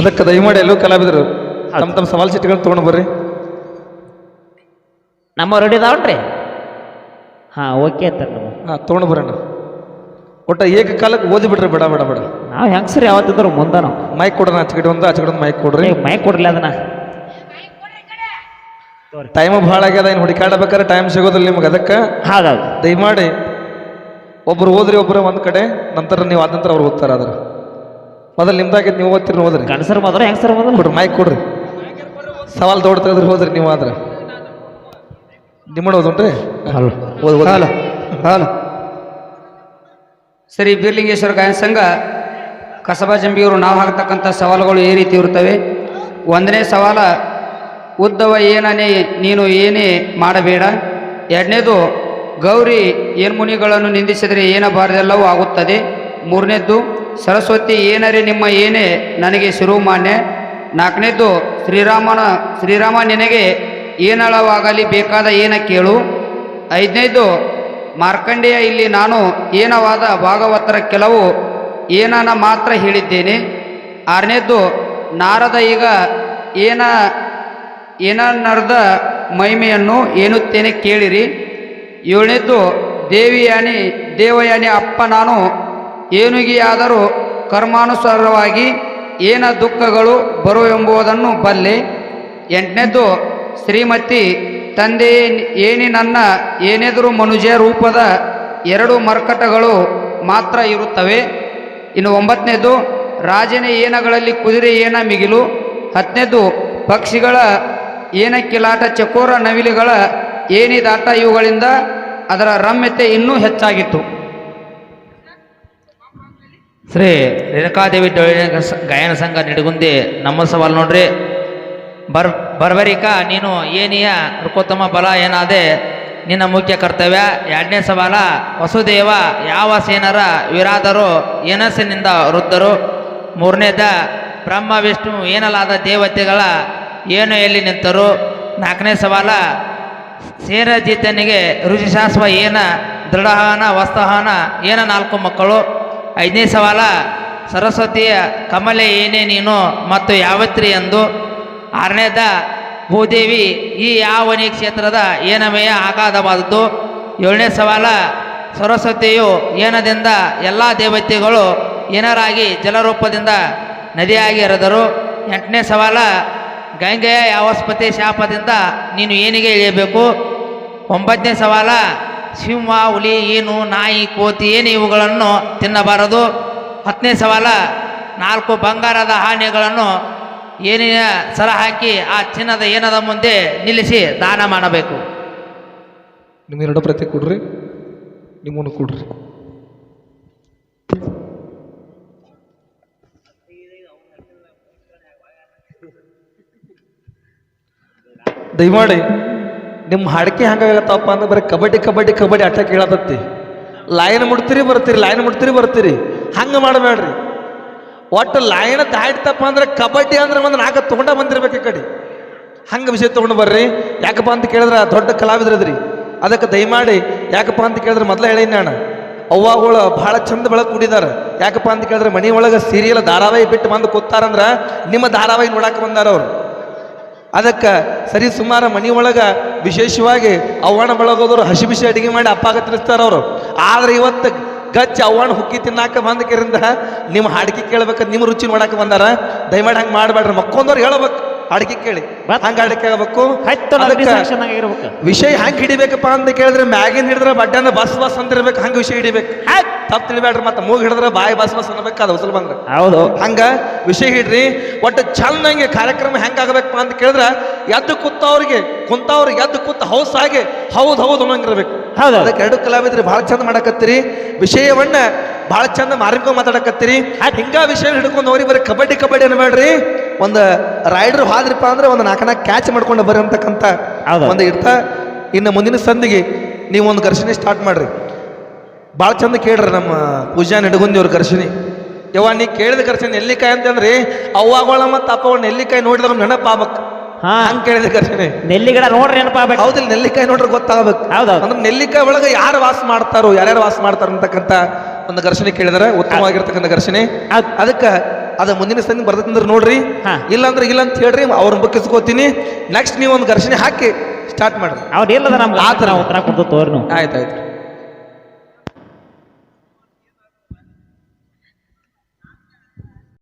ಅದಕ್ಕೆ ದಯಮಾಡಿ ಎಲ್ಲೂ ಕಲಾವಿದರು ತಮ್ಮ ತಮ್ಮ ಸವಾಲ್ ಚೀಟಿಗಳನ್ನ ತೊಗೊಂಡು ಬರ್ರಿ. ನಮ್ಮ ರೆಡಿ ಇದಾವನ್ರಿ? ಹಾಂ ಓಕೆ ಅಂತ ನಮ್ಮ ಹಾಂ ತೊಗೊಂಡು ಬರೋಣ ಒಟ್ಟು ಏಕಕಾಲಕ್ಕೆ ಓದಿ ಬಿಡ್ರಿ ಬೇಡ ಬೇಡ ಬೇಡ. ನಾವು ಸರಿ ಯಾವತ್ತಿದ್ರು ಮುಂದೆ ನಾವು. ಮೈಕ್ ಕೊಡ್ರಿ ಆಚೆಗಡೆ ಒಂದು ಆಚೆಗಡೆ ಒಂದು ಮೈಕ್ ಕೊಡ್ರಿ. ಮೈಕ್ ಕೊಡ್ಲಿ ಅದನ್ನ. ಟೈಮ್ ಭಾಳ ಆಗ್ಯದ ಏನು ಹುಡುಕಾಡಬೇಕಾದ್ರೆ ಟೈಮ್ ಸಿಗೋದಿಲ್ಲ ನಿಮ್ಗೆ ಅದಕ್ಕೆ. ಹಾಗಾಗಿ ದಯಮಾಡಿ ಒಬ್ರು ಓದ್ರಿ ಒಬ್ಬರು ಒಂದು ಕಡೆ ನಂತರ ನೀವು ಆದ ನಂತರ ಅವ್ರು ಓದ್ತಾರೆ ಅದ್ರ ಮೊದಲು ನಿಮ್ದಾಗಿದ್ದು ನೀವು ಓದ್ತೀರಿ ಓದ್ರಿ. ಗಂಡಸರು ಮೊದಲು ಸರ್ ಮೊದಲು ಕೊಡ್ರಿ ಮೈಕ್ ಕೊಡ್ರಿ. ಸವಾಲ್ ದೊಡ್ಡ ತೆಗೆದ್ರಿ ಹೋದ್ರಿ ನೀವು ಆದ್ರೆ. ನಿಮ್ಮಣ್ಣ ಓದುಂಟ್ರಿ ಹಲೋ ಓದ್ ಓದ್. ಹಾಲು. ಹಾಲು ಶ್ರೀ ಬೀರ್ಲಿಂಗೇಶ್ವರ ಗಾಯನ ಸಂಘ ಕಸಬಾ ಜಂಬಿಯವರು ನಾವು ಹಾಕ್ತಕ್ಕಂಥ ಸವಾಲುಗಳು ಈ ರೀತಿ ಇರುತ್ತವೆ. ಒಂದನೇ ಸವಾಲ ಉದ್ದವ ಏನನೇ ನೀನು ಏನೇ ಮಾಡಬೇಡ. ಎರಡನೇದು ಗೌರಿ ಏನ್ಮುನಿಗಳನ್ನು ನಿಂದಿಸಿದರೆ ಏನಬಾರದೆಲ್ಲವೂ ಆಗುತ್ತದೆ. ಮೂರನೇದ್ದು ಸರಸ್ವತಿ ಏನರೆ ನಿಮ್ಮ ಏನೇ ನನಗೆ ಶಿರೋಮಾನ್ಯ ನಾಲ್ಕನೇದು ಶ್ರೀರಾಮನ ಶ್ರೀರಾಮ ನಿನಗೆ ಏನಳವಾಗಲಿ ಬೇಕಾದ ಏನ ಕೇಳು. ಐದನೇದು ಮಾರ್ಕಂಡೇಯ ಇಲ್ಲಿ ನಾನು ಏನವಾದ ಭಾಗವತರ ಕೆಲವು ಏನನ ಮಾತ್ರ ಹೇಳಿದ್ದೇನೆ. ಆರನೇದು ನಾರದ ಈಗ ಏನ ಏನನ್ನರ್ದ ಮಹಿಮೆಯನ್ನು ಏನುತ್ತೇನೆ ಕೇಳಿರಿ. ಏಳನೇದು ದೇವಿಯಾನಿ, ದೇವಯಾನಿ ಅಪ್ಪ ನಾನು ಏನುಗಿಯಾದರೂ ಕರ್ಮಾನುಸಾರವಾಗಿ ಏನ ದುಃಖಗಳು ಬರುವೆಂಬುದನ್ನು ಬಲ್ಲೆ. ಎಂಟನೇದು, ಶ್ರೀಮತಿ, ತಂದೆ ಏನಿ ನನ್ನ ಏನೆದುರು ಮನುಜ ರೂಪದ ಎರಡು ಮರ್ಕಟಗಳು ಮಾತ್ರ ಇರುತ್ತವೆ. ಇನ್ನು ಒಂಬತ್ತನೇದು, ರಾಜನ ಏನಗಳಲ್ಲಿ ಕುದುರೆ ಏನ ಮಿಗಿಲು. ಹತ್ತನೇದು, ಪಕ್ಷಿಗಳ ಏನ ಕಿಲಾಟ ಚಕೋರ ನವಿಲುಗಳ ಏನಿದಾಟ ಇವುಗಳಿಂದ ಅದರ ರಮ್ಯತೆ ಇನ್ನೂ ಹೆಚ್ಚಾಗಿತ್ತು. ಶ್ರೀ ರೇಣುಕಾದೇವಿ ಡೊಳ್ಳಿನ ಗಾಯನ ಸಂಘ ನಿಡಗುಂದಿ ನಮ್ಮ ಸವಾಲು ನೋಡ್ರಿ. ಬರ್ ಬರ್ಬರಿಕ ನೀನು ಏನಿಯ ರುಕೋತ್ತಮ ಬಲ ಏನಾದೆ ನಿನ್ನ ಮುಖ್ಯ ಕರ್ತವ್ಯ. ಎರಡನೇ ಸವಾಲ, ವಸುದೇವ, ಯಾವ ಸೇನರ ವಿರಾದರು ಏನಸಿನಿಂದ ವೃದ್ಧರು. ಮೂರನೇದ, ಬ್ರಹ್ಮ, ವಿಷ್ಣು, ಏನಲಾದ ದೇವತೆಗಳ ಏನು ಎಲ್ಲಿ ನಿಂತರು. ನಾಲ್ಕನೇ ಸವಾಲ, ಸೇನ ಋಷಿಶಾಸ್ವ ಏನ ದೃಢಹನ ವಸ್ತಹನ ಏನ ನಾಲ್ಕು ಮಕ್ಕಳು. ಐದನೇ ಸವಾಲ, ಸರಸ್ವತಿಯ ಕಮಲೆ ಏನೇ ನೀನು ಮತ್ತು ಯಾವತ್ರಿ ಎಂದು. ಆರನೇದ, ಭೂದೇವಿ, ಈ ಯಾವನಿ ಕ್ಷೇತ್ರದ ಏನಮೆಯ ಆಗಾಧವಾದದ್ದು ಏಳನೇ ಸವಾಲ, ಸರಸ್ವತಿಯು ಏನದಿಂದ ಎಲ್ಲ ದೇವತೆಗಳು ಏನರಾಗಿ ಜಲರೂಪದಿಂದ ನದಿಯಾಗಿ ಹರಿದರು. ಎಂಟನೇ ಸವಾಲ, ಗಂಗೆಯ ಯಾವಸ್ಪತಿ ಶಾಪದಿಂದ ನೀನು ಏನಿಗೆ ಇಳಿಯಬೇಕು. ಒಂಬತ್ತನೇ ಸವಾಲ ಸಿಂಹ ಹುಲಿ ಏನು, ನಾಯಿ, ಕೋತಿ ಏನು ಇವುಗಳನ್ನು ತಿನ್ನಬಾರದು. ಹತ್ತನೇ ಸವಾಲ, ನಾಲ್ಕು ಬಂಗಾರದ ಹಾನಿಗಳನ್ನು ಏನಿನ ಸರ ಹಾಕಿ ಆ ಚಿನ್ನದ ಏನದ ಮುಂದೆ ನಿಲ್ಲಿಸಿ ದಾನ ಮಾಡಬೇಕು. ನಿಮ್ಗೆ ಎರಡು ಪ್ರತಿ ಕೊಡ್ರಿ, ನಿಮ್ಮನ್ನು ಕೊಡ್ರಿ. ದಯಮಾಡಿ ನಿಮ್ಮ ಹಾಡಿಕೆ ಹಂಗಾಗತ್ತಪ್ಪ ಅಂದ್ರೆ ಬರೀ ಕಬಡ್ಡಿ ಕಬಡ್ಡಿ ಕಬಡ್ಡಿ ಆಟ ಕೇಳತ್ತಿ ಲೈನ್ ಮುಡ್ತೀರಿ ಬರ್ತೀರಿ ಲೈನ್ ಮುಡ್ತೀರಿ ಬರ್ತೀರಿ. ಹಂಗೆ ಮಾಡಬೇಡ್ರಿ. ಒಟ್ಟು ಲೈನ್ ದಾಡ್ತಪ್ಪ ಅಂದ್ರೆ ಕಬಡ್ಡಿ ಅಂದ್ರೆ ಒಂದು ನಾಲ್ಕು ತೊಗೊಂಡ ಬಂದಿರ್ಬೇಕು ಈ ಕಡೆ. ಹಂಗೆ ವಿಷಯ ತೊಗೊಂಡು ಬರ್ರಿ. ಯಾಕಪ್ಪ ಅಂತ ಕೇಳಿದ್ರೆ ದೊಡ್ಡ ಕಲಾವಿದ್ರದ್ರಿ ಅದಕ್ಕೆ ದಯಮಾಡಿ ಯಾಕಪ್ಪ ಅಂತ ಕೇಳಿದ್ರೆ ಮೊದಲೇ ಹೇಳಿನಿ ನಾನು. ಅವ್ವಾಗಳು ಭಾಳ ಚಂದ ಬೆಳಕು ಕೂಡಿದಾರ. ಯಾಕಪ್ಪ ಅಂತ ಕೇಳಿದ್ರೆ ಮನೆ ಒಳಗೆ ಸೀರಿಯಲ್ ಧಾರಾವಾಹಿ ಬಿಟ್ಟು ಬಂದು ಕೂತಾರಂದ್ರೆ ನಿಮ್ಮ ಧಾರಾವಾಹಿ ನೋಡಕ್ಕೆ ಬಂದಾರ ಅವರು. ಅದಕ್ಕೆ ಸರಿ ಸುಮಾರು ಮನೆ ಒಳಗೆ ವಿಶೇಷವಾಗಿ ಅವ್ವಣ ಬೆಳಗೋದ್ರು ಹಸಿ ಬಿಸಿ ಅಡಿಗೆ ಮಾಡಿ ಅಪ್ಪಾಗ ತಿನ್ನಿಸ್ತಾರ ಅವರು. ಆದ್ರೆ ಇವತ್ತು ಗಚ್ಚ ಅವ್ವಣ ಹುಕ್ಕಿ ತಿನ್ನಾಕ ಬಂದಕಿರಿಂದ ನಿಮ್ಮ ಹಾಡಿಕೆ ಕೇಳ್ಬೇಕು, ನಿಮ್ಮ ರುಚಿ ನೋಡಕ್ಕೆ ಬಂದಾರ. ದಯಮಾಡಿ ಹಂಗೆ ಮಾಡಬೇಡ್ರಿ. ಮಕ್ಕೊಂದವ್ರು ಹೇಳ್ಬೇಕು. ಹಾಡಿಕೆ ಕೇಳಿ. ಹಂಗೆ ಅಡಿಕೆ ಆಗ್ಬೇಕು? ವಿಷಯ ಹೆಂಗೆ ಹಿಡಿಬೇಕಪ್ಪ ಅಂತ ಕೇಳಿದ್ರೆ ಮ್ಯಾಗಿನ ಹಿಡಿದ್ರೆ ಬಡ್ಡನ ಬಸ್ ಬಸ್ ಅಂತಿರ್ಬೇಕು ಹಂಗ ವಿಷಯ ಹಿಡಿಬೇಕು. ತಪ್ಪು ತಿಳಿಬೇಡ್ರಿ ಮತ್ತೆ ಮೂಗ್ ಹಿಡಿದ್ರೆ ಬಾಯಿ ಬಸ್ ಬಸ್ ಅನ್ಬೇಕು ಅದು ಬಂದ್ರೆ. ಹೌದು. ಹಂಗ ವಿಷಯ ಹಿಡ್ರಿ ಒಟ್ಟು ಚಂದಂಗೆ ಕಾರ್ಯಕ್ರಮ ಹೆಂಗಾಗಬೇಕಪ್ಪ ಅಂತ ಕೇಳಿದ್ರೆ ಎದ್ದು ಕೂತವ್ರಿಗೆ ಕುಂತವ್ರಿಗೆ ಎದ್ದು ಕೂತ ಹೌಸ್ ಆಗಿ ಹೌದು ಹೌದು ಅನ್ನೋಂಗಿರ್ಬೇಕು ಹೌದು. ಅದಕ್ಕೆ ಎರಡು ಕಲಾವಿದ್ರಿ ಭಾಳ ಚಂದ ಮಾಡಕತ್ತೀರಿ. ವಿಷಯವನ್ನ ಭಾಳ ಚಂದ ಮಾರ್ಕೊಂಡ್ ಮಾತಾಡಕತ್ತೀರಿ. ಹಿಂಗ ವಿಷಯ ಹಿಡ್ಕೊಂಡು ಅವ್ರಿಗೆ ಬರೀ ಕಬಡ್ಡಿ ಕಬಡ್ಡಿ ಅನ್ಬೇಡ್ರಿ ಒಂದು ರೈಡರ್ ಹಾದ್ರಿಪ್ಪ ಅಂದ್ರೆ ಒಂದು ನಾಲ್ಕು ನಾಲ್ಕು ಕ್ಯಾಚ್ ಮಾಡ್ಕೊಂಡು ಹೌದು. ಒಂದು ಇರ್ತಾ ಇನ್ನು ಮುಂದಿನ ಸಂದಿಗೆ ನೀವು ಒಂದು ಘರ್ಷಣೆ ಸ್ಟಾರ್ಟ್ ಮಾಡ್ರಿ. ಭಾಳ ಚಂದ ಕೇಳ್ರಿ ನಮ್ಮ ಪೂಜಾ ನಡಗುಂದಿ ಅವ್ರ ಘರ್ಷಣೆ. ಯವ್ವ ನೀ ಕೇಳಿದ ಘರ್ಷಣೆ ನೆಲ್ಲಿಕಾಯಿ ಅಂತಂದ್ರಿ ಅವ್ವಾಗಳ ಮತ್ತು ಅಪ್ಪ ನೆಲ್ಲಿಕಾಯಿ ನೋಡಿದಾಗ ನೆನಪಾಗ್ಬೇಕು ಹಾ. ಹಂಗೆ ಕೇಳಿದ ಘರ್ಷಣೆ. ನೆಲ್ಲಿಗಡ ನೋಡ್ರಿ ನೆನಪಾಗಬೇಕು ಹೌದಿಲ್ಲ ನೆಲ್ಲಿಕಾಯಿ ನೋಡ್ರಿ ಗೊತ್ತಾಗಬೇಕು. ಅಂದ್ರೆ ನೆಲ್ಲಿಕಾಯಿ ಒಳಗೆ ಯಾರು ವಾಸ ಮಾಡ್ತಾರೋ ಯಾರ್ಯಾರು ವಾಸ ಮಾಡ್ತಾರೋ ಅಂತಕ್ಕಂಥ ಒಂದು ಘರ್ಷಣೆ ಕೇಳಿದ್ರೆ. ಉತ್ತಮವಾಗಿರ್ತಕ್ಕಂಥ ಘರ್ಷಣೆ. ಅದಕ್ಕೆ ಅದ ಮುಂದಿನ ಸಂದಿ ಬರ್ತಂದ್ರೆ ನೋಡ್ರಿ. ಇಲ್ಲಾಂದ್ರೆ ಇಲ್ಲ ಅಂದ್ರೆ ಇಲ್ಲ ಅಂತ ಹೇಳ್ರಿ ಅವ್ರನ್ನ ಬುಕ್ಕಿಸ್ಕೋತೀನಿ. ನೆಕ್ಸ್ಟ್ ನೀವು ಒಂದು ಘರ್ಷಣೆ ಹಾಕಿ ಸ್ಟಾರ್ಟ್ ಮಾಡ್ರಿ. ಅವ್ರು ಇಲ್ಲದ ನಮ್ಗೆ ಆ ಥರ. ಉತ್ತರ ಕೊಡ್ತು ತೋರಿ ಆಯ್ತು ಆಯ್ತು.